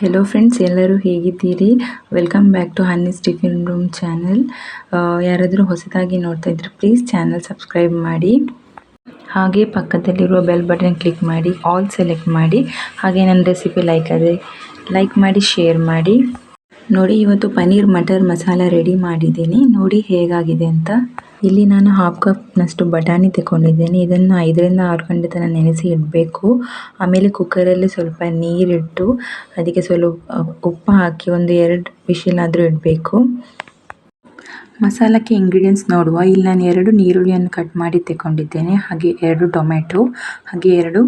Hello friends ಎಲ್ಲರೂ ಹೇಗಿದ್ದೀರಿ? Welcome back to Hanni's tiffin room channel ಯಾರಾದರೂ ಹೊಸದಾಗಿ ನೋಡ್ತಾ ಇದ್ರೆ ಪ್ಲೀಸ್ ಚಾನಲ್ ಸಬ್ಸ್ಕ್ರೈಬ್ ಮಾಡಿ. ಹಾಗೆ ಪಕ್ಕದಲ್ಲಿರುವ ಬೆಲ್ ಬಟನ್ ಕ್ಲಿಕ್ ಮಾಡಿ ಆಲ್ ಸೆಲೆಕ್ಟ್ ಮಾಡಿ. ಹಾಗೆ ನನ್ನ ರೆಸಿಪಿ ಲೈಕ್ ಆದರೆ ಲೈಕ್ ಮಾಡಿ ಶೇರ್ ಮಾಡಿ. ನೋಡಿ, ಇವತ್ತು ಪನ್ನೀರ್, ಮಟರ್, ಮಸಾಲ ರೆಡಿ ಮಾಡಿದ್ದೀನಿ. ನೋಡಿ ಹೇಗಾಗಿದೆ ಅಂತ. ಇಲ್ಲಿ ನಾನು ಹಾಫ್ ಕಪ್ನಷ್ಟು ಬಟಾಣಿ ತಗೊಂಡಿದ್ದೇನೆ ಇದನ್ನು ಐದರಿಂದ ಆರು ಗಂಟೆ ತನಕ ನೆನೆಸಿ ಇಡಬೇಕು. ಆಮೇಲೆ ಕುಕ್ಕರಲ್ಲಿ ಸ್ವಲ್ಪ ನೀರಿಟ್ಟು ಅದಕ್ಕೆ ಸ್ವಲ್ಪ ಉಪ್ಪು ಹಾಕಿ ಒಂದು ಎರಡು ವಿಷಿಲ್ ಆದರೂ ಇಡಬೇಕು. ಮಸಾಲಕ್ಕೆ ಇಂಗ್ರೀಡಿಯೆಂಟ್ಸ್ ನೋಡುವ. ಇಲ್ಲಿ ನಾನು ಎರಡು ನೀರುಳ್ಳಿಯನ್ನು ಕಟ್ ಮಾಡಿ ತಗೊಂಡಿದ್ದೇನೆ ಹಾಗೆ ಎರಡು ಟೊಮೆಟೊ ಹಾಗೆ ಎರಡು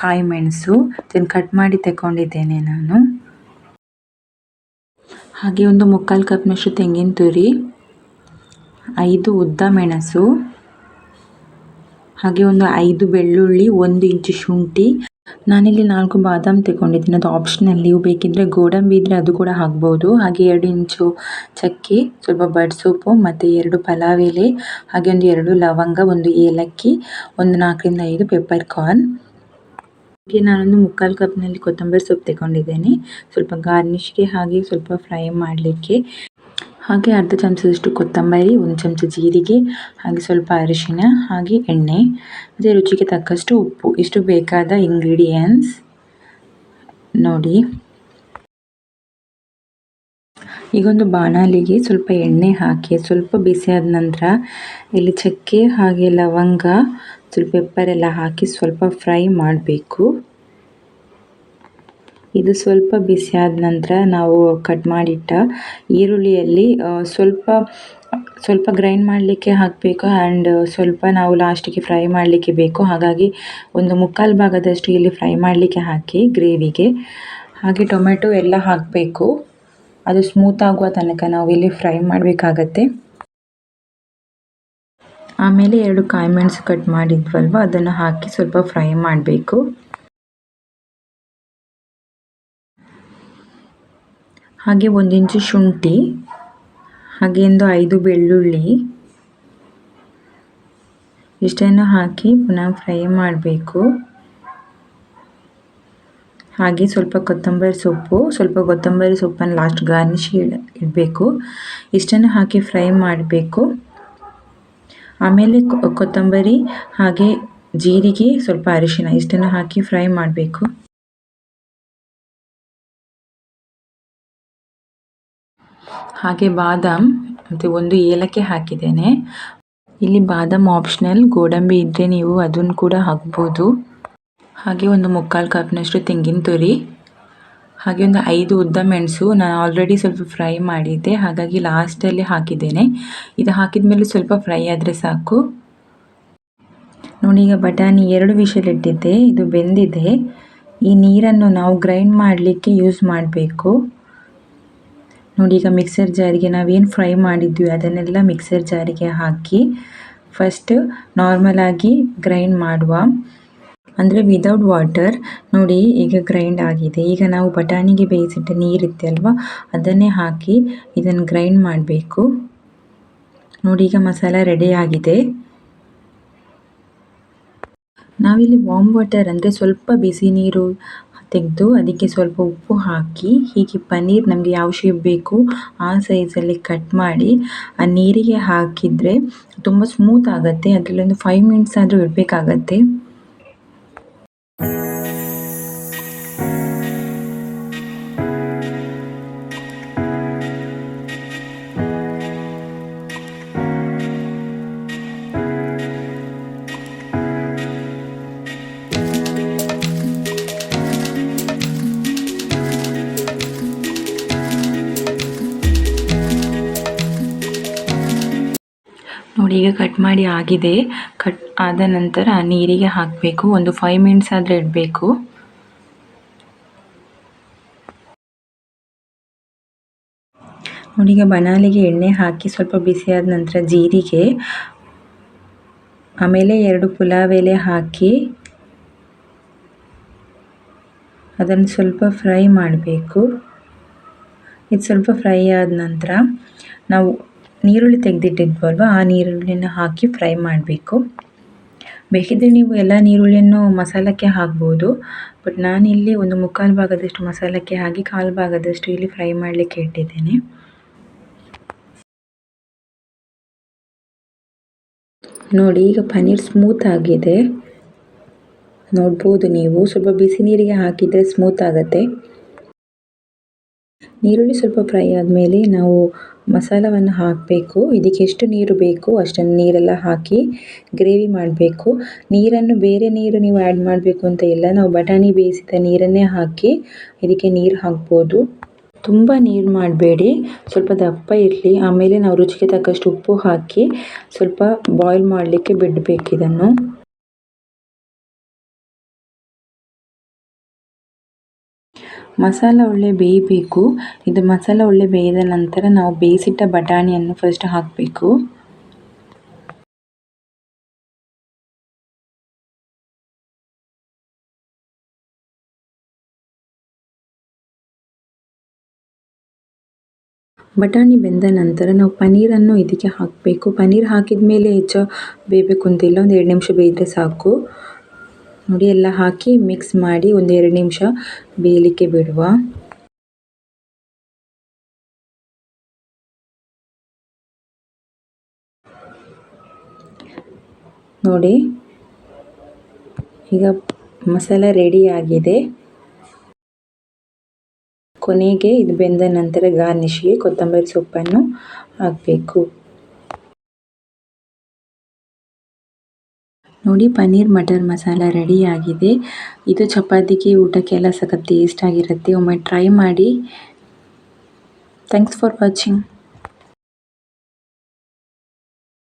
ಕಾಯಿ ಮೆಣಸು, ಇದನ್ನು ಕಟ್ ಮಾಡಿ ತಗೊಂಡಿದ್ದೇನೆ ನಾನು. ಹಾಗೆ ಒಂದು ಮುಕ್ಕಾಲು ಕಪ್ನಷ್ಟು ತೆಂಗಿನ ತುರಿ ಐದು ಉದ್ದ ಮೆಣಸು, ಹಾಗೆ ಒಂದು ಐದು ಬೆಳ್ಳುಳ್ಳಿ, ಒಂದು ಇಂಚು ಶುಂಠಿ. ನಾನಿಲ್ಲಿ ನಾಲ್ಕು ಬಾದಾಮ್ ತಗೊಂಡಿದ್ದೀನಿ. ಅದು ಆಪ್ಷನಲ್ ನೀವು ಬೇಕಿದ್ದರೆ ಗೋಡಂಬಿ ಇದ್ದರೆ ಅದು ಕೂಡ ಹಾಕ್ಬೋದು. ಹಾಗೆ ಎರಡು ಇಂಚು ಚಕ್ಕೆ, ಸ್ವಲ್ಪ ಬಡ್ ಸೊಪ್ಪು, ಮತ್ತು ಎರಡು ಪಲಾವ್ ಎಲೆ ಹಾಗೆ ಒಂದು ಎರಡು ಲವಂಗ, ಒಂದು ಏಲಕ್ಕಿ, ಒಂದು ನಾಲ್ಕರಿಂದ ಐದು ಪೆಪ್ಪರ್ ಕಾರ್ನ್ ಹಾಗೆ ನಾನೊಂದು ಮುಕ್ಕಾಲು ಕಪ್ನಲ್ಲಿ ಕೊತ್ತಂಬರಿ ಸೊಪ್ಪು ತಗೊಂಡಿದ್ದೇನೆ. ಸ್ವಲ್ಪ ಗಾರ್ನಿಷ್ಗೆ ಹಾಗೆ ಸ್ವಲ್ಪ ಫ್ರೈ ಮಾಡಲಿಕ್ಕೆ. ಹಾಗೆ ಅರ್ಧ ಚಮಚದಷ್ಟು ಕೊತ್ತಂಬರಿ, ಒಂದು ಚಮಚ ಜೀರಿಗೆ, ಹಾಗೆ ಸ್ವಲ್ಪ ಅರಿಶಿನ, ಹಾಗೆ ಎಣ್ಣೆ. ಮತ್ತು ರುಚಿಗೆ ತಕ್ಕಷ್ಟು ಉಪ್ಪು. ಇಷ್ಟು ಬೇಕಾದ ಇಂಗ್ರೀಡಿಯೆಂಟ್ಸ್ ನೋಡಿ. ಈಗೊಂದು ಬಾಣಲಿಗೆ ಸ್ವಲ್ಪ ಎಣ್ಣೆ ಹಾಕಿ, ಸ್ವಲ್ಪ ಬಿಸಿ ಆದ ನಂತರ ಇಲ್ಲಿ ಚಕ್ಕೆ ಹಾಗೆ ಲವಂಗ, ಸ್ವಲ್ಪ ಪೆಪ್ಪರೆಲ್ಲ ಹಾಕಿ ಸ್ವಲ್ಪ ಫ್ರೈ ಮಾಡಬೇಕು. ಇದು ಸ್ವಲ್ಪ ಬಿಸಿ ಆದ ನಂತರ ನಾವು ಕಟ್ ಮಾಡಿಟ್ಟ ಈರುಳ್ಳಿಯಲ್ಲಿ ಸ್ವಲ್ಪ ಸ್ವಲ್ಪ ಗ್ರೈಂಡ್ ಮಾಡಲಿಕ್ಕೆ ಹಾಕಬೇಕು ಆ್ಯಂಡ್ ಸ್ವಲ್ಪ ನಾವು ಲಾಸ್ಟಿಗೆ ಫ್ರೈ ಮಾಡಲಿಕ್ಕೆ ಬೇಕು. ಹಾಗಾಗಿ ಒಂದು ಮುಕ್ಕಾಲು ಭಾಗದಷ್ಟು ಇಲ್ಲಿ ಫ್ರೈ ಮಾಡಲಿಕ್ಕೆ ಹಾಕಿ ಗ್ರೇವಿಗೆ ಹಾಗೆ ಟೊಮೆಟೊ ಎಲ್ಲ ಹಾಕಬೇಕು. ಅದು ಸ್ಮೂತ್ ಆಗುವ ತನಕ ನಾವು ಇಲ್ಲಿ ಫ್ರೈ ಮಾಡಬೇಕಾಗತ್ತೆ. ಆಮೇಲೆ ಎರಡು ಕಾಯಿ ಮೆಣಸು ಕಟ್ ಮಾಡಿದ್ವಲ್ವ, ಅದನ್ನು ಹಾಕಿ ಸ್ವಲ್ಪ ಫ್ರೈ ಮಾಡಬೇಕು. ಹಾಗೆ ಒಂದಿಂಚು ಶುಂಠಿ, ಹಾಗೆ ಒಂದು ಐದು ಬೆಳ್ಳುಳ್ಳಿ. ಇಷ್ಟನ್ನು ಹಾಕಿ ಪುನಃ ಫ್ರೈ ಮಾಡಬೇಕು. ಹಾಗೆ ಸ್ವಲ್ಪ ಕೊತ್ತಂಬರಿ ಸೊಪ್ಪು, ಸ್ವಲ್ಪ ಕೊತ್ತಂಬರಿ ಸೊಪ್ಪನ್ನು ಲಾಸ್ಟ್ ಗಾರ್ನಿಶ್ ಇಡಬೇಕು. ಇಷ್ಟನ್ನು ಹಾಕಿ ಫ್ರೈ ಮಾಡಬೇಕು. ಆಮೇಲೆ ಕೊತ್ತಂಬರಿ ಹಾಗೆ ಜೀರಿಗೆ ಸ್ವಲ್ಪ ಅರಿಶಿನ ಇಷ್ಟನ್ನು ಹಾಕಿ ಫ್ರೈ ಮಾಡಬೇಕು. ಹಾಗೆ ಬಾದಾಮ್, ಮತ್ತು ಒಂದು ಏಲಕ್ಕಿ ಹಾಕಿದ್ದೇನೆ. ಇಲ್ಲಿ ಬಾದಾಮ್ ಆಪ್ಷನಲ್ ಗೋಡಂಬಿ ಇದ್ದರೆ ನೀವು ಅದನ್ನು ಕೂಡ ಹಾಕ್ಬೋದು. ಹಾಗೆ ಒಂದು ಮುಕ್ಕಾಲು ಕಪ್ನಷ್ಟು ತೆಂಗಿನ ತುರಿ. ಹಾಗೆ ಒಂದು ಐದು ಉದ್ದ ಮೆಣಸು ನಾನು ಆಲ್ರೆಡಿ ಸ್ವಲ್ಪ ಫ್ರೈ ಮಾಡಿದ್ದೆ, ಹಾಗಾಗಿ ಲಾಸ್ಟಲ್ಲಿ ಹಾಕಿದ್ದೇನೆ. ಇದು ಹಾಕಿದ ಮೇಲೆ ಸ್ವಲ್ಪ ಫ್ರೈ ಆದರೆ ಸಾಕು. ನೋಡಿ, ಈಗ ಬಟಾಣಿ ಎರಡು ಇಟ್ಟಿದ್ದೆ ಇದು ಬೆಂದಿದೆ. ಈ ನೀರನ್ನು ನಾವು ಗ್ರೈಂಡ್ ಮಾಡಲಿಕ್ಕೆ ಯೂಸ್ ಮಾಡಬೇಕು. ನೋಡಿ, ಈಗ ಮಿಕ್ಸರ್ ಜಾರಿಗೆ ನಾವೇನು ಫ್ರೈ ಮಾಡಿದ್ವಿ, ಅದನ್ನೆಲ್ಲ ಮಿಕ್ಸರ್ ಜಾರಿಗೆ ಹಾಕಿ ಫಸ್ಟ್ ನಾರ್ಮಲಾಗಿ ಗ್ರೈಂಡ್ ಮಾಡುವ. ಅಂದರೆ ವಿದೌಟ್ ವಾಟರ್ ನೋಡಿ, ಈಗ ಗ್ರೈಂಡ್ ಆಗಿದೆ. ಈಗ ನಾವು ಬಟಾಣಿಗೆ ಬೇಯಿಸಿಟ್ಟ ನೀರಿತ್ತೆ ಅಲ್ವಾ ಅದನ್ನೇ ಹಾಕಿ ಇದನ್ನು ಗ್ರೈಂಡ್ ಮಾಡಬೇಕು. ನೋಡಿ, ಈಗ ಮಸಾಲ ರೆಡಿ ಆಗಿದೆ. ನಾವಿಲ್ಲಿ ವಾಮ್ ವಾಟರ್ ಅಂದರೆ ಸ್ವಲ್ಪ ಬಿಸಿ ನೀರು ತೆಗೆದು ಅದಕ್ಕೆ ಸ್ವಲ್ಪ ಉಪ್ಪು ಹಾಕಿ, ಹೀಗೆ ಪನ್ನೀರ್ ನಮಗೆ ಯಾವ ಶೇಪ್ ಬೇಕು ಆ ಸೈಜಲ್ಲಿ ಕಟ್ ಮಾಡಿ, ಆ ನೀರಿಗೆ ಹಾಕಿದರೆ ತುಂಬ ಸ್ಮೂತ್ ಆಗುತ್ತೆ. ಅದರಲ್ಲಿ ಒಂದು ಫೈವ್ ಮಿನಿಟ್ಸ್ ಆದರೂ ಇಡಬೇಕಾಗತ್ತೆ. ನೋಡಿ ಈಗ ಕಟ್ ಮಾಡಿ ಆಗಿದೆ. ಕಟ್ ಆದ ನಂತರ ನೀರಿಗೆ ಹಾಕಬೇಕು. ಒಂದು ಫೈವ್ ಮಿನಿಟ್ಸ್ ಆದರೆ ಇಡಬೇಕು. ನೋಡಿ ಈಗ ಬನಾಲಿಗೆ ಎಣ್ಣೆ ಹಾಕಿ ಸ್ವಲ್ಪ ಬಿಸಿಯಾದ ನಂತರ ಜೀರಿಗೆ, ಆಮೇಲೆ ಎರಡು ಪುಲಾವ್ ಎಲೆ ಹಾಕಿ ಅದನ್ನು ಸ್ವಲ್ಪ ಫ್ರೈ ಮಾಡಬೇಕು. ಇದು ಸ್ವಲ್ಪ ಫ್ರೈ ಆದ ನಂತರ ನಾವು ನೀರುಳ್ಳಿ ತೆಗೆದಿಟ್ಟಿದ್ವಲ್ವ? ಆ ನೀರುಳ್ಳಿನ ಹಾಕಿ ಫ್ರೈ ಮಾಡಬೇಕು. ಬೇಕಿದ್ದರೆ ನೀವು ಎಲ್ಲ ನೀರುಳ್ಳಿಯನ್ನು ಮಸಾಲಕ್ಕೆ ಹಾಕ್ಬೋದು. ಬಟ್ ನಾನು ಇಲ್ಲಿ ಒಂದು ಮುಕ್ಕಾಲು ಭಾಗದಷ್ಟು ಮಸಾಲಕ್ಕೆ ಹಾಕಿ ಕಾಲು ಭಾಗದಷ್ಟು ಇಲ್ಲಿ ಫ್ರೈ ಮಾಡಲಿಕ್ಕೆ ಇಟ್ಟಿದ್ದೇನೆ. ನೋಡಿ, ಈಗ ಪನ್ನೀರ್ ಸ್ಮೂತ್ ಆಗಿದೆ. ನೋಡ್ಬೋದು ನೀವು. ಸ್ವಲ್ಪ ಬಿಸಿ ನೀರಿಗೆ ಹಾಕಿದರೆ ಸ್ಮೂತ್ ಆಗುತ್ತೆ. ನೀರುಳ್ಳಿ ಸ್ವಲ್ಪ ಫ್ರೈ ಆದಮೇಲೆ ನಾವು ಮಸಾಲವನ್ನು ಹಾಕಬೇಕು. ಇದಕ್ಕೆ ಎಷ್ಟು ನೀರು ಬೇಕು ಅಷ್ಟನ್ನು ನೀರೆಲ್ಲ ಹಾಕಿ ಗ್ರೇವಿ ಮಾಡಬೇಕು. ನೀರನ್ನು ಬೇರೆ ನೀರು ನೀವು ಆ್ಯಡ್ ಮಾಡಬೇಕು ಅಂತ ಇಲ್ಲ. ನಾವು ಬಟಾಣಿ ಬೇಯಿಸಿದ ನೀರನ್ನೇ ಹಾಕಿ ಇದಕ್ಕೆ ನೀರು ಹಾಕ್ಬೋದು. ತುಂಬ ನೀರು ಮಾಡಬೇಡಿ. ಸ್ವಲ್ಪ ದಪ್ಪ ಇರಲಿ. ಆಮೇಲೆ ನಾವು ರುಚಿಗೆ ತಕ್ಕಷ್ಟು ಉಪ್ಪು ಹಾಕಿ ಸ್ವಲ್ಪ ಬಾಯ್ಲ್ ಮಾಡಲಿಕ್ಕೆ ಬಿಡಬೇಕು ಇದನ್ನು. ಮಸಾಲ ಒಳ್ಳೆ ಬೇಯಬೇಕು. ಇದು ಮಸಾಲ ಒಳ್ಳೆ ಬೇಯ್ದ ನಂತರ ನಾವು ಬೇಯಿಸಿಟ್ಟ ಬಟಾಣಿಯನ್ನು ಫಸ್ಟ್ ಹಾಕಬೇಕು. ಬಟಾಣಿ ಬೆಂದ ನಂತರ ನಾವು ಪನ್ನೀರನ್ನು ಇದಕ್ಕೆ ಹಾಕಬೇಕು. ಪನ್ನೀರ್ ಹಾಕಿದ ಮೇಲೆ ಹೆಚ್ಚು ಬೇಯಬೇಕು ಅಂತಿಲ್ಲ ಒಂದು ಎರಡು ನಿಮಿಷ ಬೇಯಿದ್ರೆ ಸಾಕು. ನೋಡಿ, ಎಲ್ಲ ಹಾಕಿ ಮಿಕ್ಸ್ ಮಾಡಿ ಒಂದು ಎರಡು ನಿಮಿಷ ಬೇಯಲಿಕ್ಕೆ ಬಿಡುವ. ನೋಡಿ, ಈಗ ಮಸಾಲ ರೆಡಿ ಆಗಿದೆ. ಕೊನೆಗೆ ಇದು ಬೆಂದ ನಂತರ ಗಾರ್ನಿಷ್ಗೆ ಕೊತ್ತಂಬರಿ ಸೊಪ್ಪನ್ನು ಹಾಕಬೇಕು. ನೋಡಿ, ಪನ್ನೀರ್, ಮಟರ್ ಮಸಾಲ ಆಗಿದೆ. ಇದು ಚಪಾತಿಗೆ, ಊಟಕ್ಕೆಲ್ಲ ಸಖತ್ ಟೇಸ್ಟ್ ಆಗಿರುತ್ತೆ. ಒಮ್ಮೆ ಟ್ರೈ ಮಾಡಿ. Thanks for watching